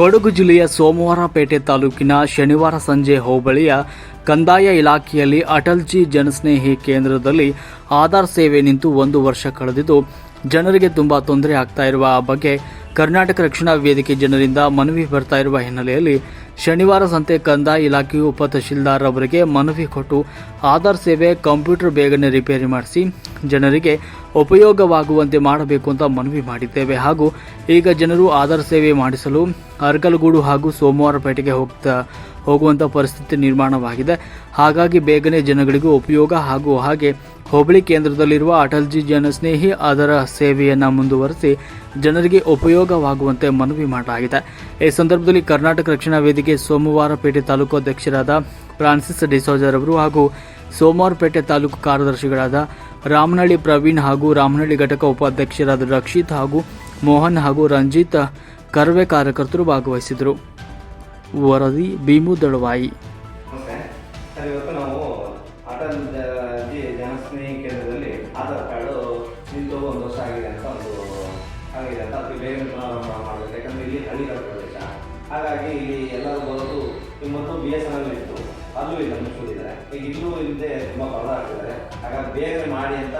ಕೊಡಗು ಜಿಲ್ಲೆಯ ಸೋಮವಾರಪೇಟೆ ತಾಲೂಕಿನ ಶನಿವಾರ ಸಂಜೆ ಹೋಬಳಿಯ ಕಂದಾಯ ಇಲಾಖೆಯಲ್ಲಿ ಅಟಲ್ಜಿ ಜನಸ್ನೇಹಿ ಕೇಂದ್ರದಲ್ಲಿ ಆಧಾರ್ ಸೇವೆ ನಿಂತು ಒಂದು ವರ್ಷ ಕಳೆದಿದ್ದು, ಜನರಿಗೆ ತುಂಬಾ ತೊಂದರೆ ಆಗ್ತಾ ಇರುವ ಬಗ್ಗೆ ಕರ್ನಾಟಕ ರಕ್ಷಣಾ ವೇದಿಕೆ ಜನರಿಂದ ಮನವಿ ಬರ್ತಾ ಇರುವ ಹಿನ್ನೆಲೆಯಲ್ಲಿ ಶನಿವಾರ ಸಂತೆ ಕಂದಾಯ ಇಲಾಖೆಯು ಉಪ ತಹಶೀಲ್ದಾರ್ ಅವರಿಗೆ ಮನವಿ ಕೊಟ್ಟು ಆಧಾರ್ ಸೇವೆ, ಕಂಪ್ಯೂಟರ್ ಬೇಗನೆ ರಿಪೇರಿ ಮಾಡಿಸಿ ಜನರಿಗೆ ಉಪಯೋಗವಾಗುವಂತೆ ಮಾಡಬೇಕು ಅಂತ ಮನವಿ ಮಾಡಿದ್ದೇವೆ. ಹಾಗೂ ಈಗ ಜನರು ಆಧಾರ್ ಸೇವೆ ಮಾಡಿಸಲು ಅರ್ಕಲಗೂಡು ಹಾಗೂ ಸೋಮವಾರಪೇಟೆಗೆ ಹೋಗ್ತಾ ಹೋಗುವಂಥ ಪರಿಸ್ಥಿತಿ ನಿರ್ಮಾಣವಾಗಿದೆ. ಹಾಗಾಗಿ ಬೇಗನೆ ಜನಗಳಿಗೂ ಉಪಯೋಗ ಹಾಗೂ ಹಾಗೆ ಹೋಬಳಿ ಕೇಂದ್ರದಲ್ಲಿರುವ ಅಟಲ್ಜಿ ಜನಸ್ನೇಹಿ ಅದರ ಸೇವೆಯನ್ನು ಮುಂದುವರೆಸಿ ಜನರಿಗೆ ಉಪಯೋಗವಾಗುವಂತೆ ಮನವಿ ಮಾಡಲಾಗಿದೆ. ಈ ಸಂದರ್ಭದಲ್ಲಿ ಕರ್ನಾಟಕ ರಕ್ಷಣಾ ವೇದಿಕೆ ಸೋಮವಾರಪೇಟೆ ತಾಲೂಕು ಅಧ್ಯಕ್ಷರಾದ ಫ್ರಾನ್ಸಿಸ್ ಡಿಸೋಜರ್ ಅವರು ಹಾಗೂ ಸೋಮವಾರಪೇಟೆ ತಾಲೂಕು ಕಾರ್ಯದರ್ಶಿಗಳಾದ ರಾಮನಹಳ್ಳಿ ಪ್ರವೀಣ್ ಹಾಗೂ ರಾಮನಹಳ್ಳಿ ಘಟಕ ಉಪಾಧ್ಯಕ್ಷರಾದ ರಕ್ಷಿತ್ ಹಾಗೂ ಮೋಹನ್ ಹಾಗೂ ರಂಜಿತ್ ಕರ್ವೆ ಕಾರ್ಯಕರ್ತರು ಭಾಗವಹಿಸಿದರು ವರದಿ ಭೀಮು ದಳವಾಯಿ. ಇವತ್ತು ಜನಸ್ನೇಹಿ ಕೇಂದ್ರದಲ್ಲಿ ಆಧಾರ್ ಕಾರ್ಡು ನಿಂತು ಒಂದು ವರ್ಷ ಆಗಿದೆ ಅಂತ ಒಂದು ಆಗಿದೆ ಅಂತ ಅದಕ್ಕೆ ಬೇಗ ಪ್ರಾರಂಭ ಮಾಡಬೇಕು. ಯಾಕಂದರೆ ಇಲ್ಲಿ ಹಳ್ಳಿಗಳ ಪ್ರದೇಶ. ಹಾಗಾಗಿ ಇಲ್ಲಿ ಎಲ್ಲರೂ ಬರೋದು ಮತ್ತು ಬಿ ಎಸ್ ಎನ್ ಎಲ್ ಇತ್ತು ಅದು ಇಲ್ಲ ಮುಚ್ಚಿದ್ದಾರೆ ಈಗ ಇನ್ನೂ ಇಲ್ಲದೆ ತುಂಬ ಬರದಾಗ್ತಿದ್ದಾರೆ ಹಾಗಾಗಿ ಬೇಗ ಮಾಡಿ ಅಂತ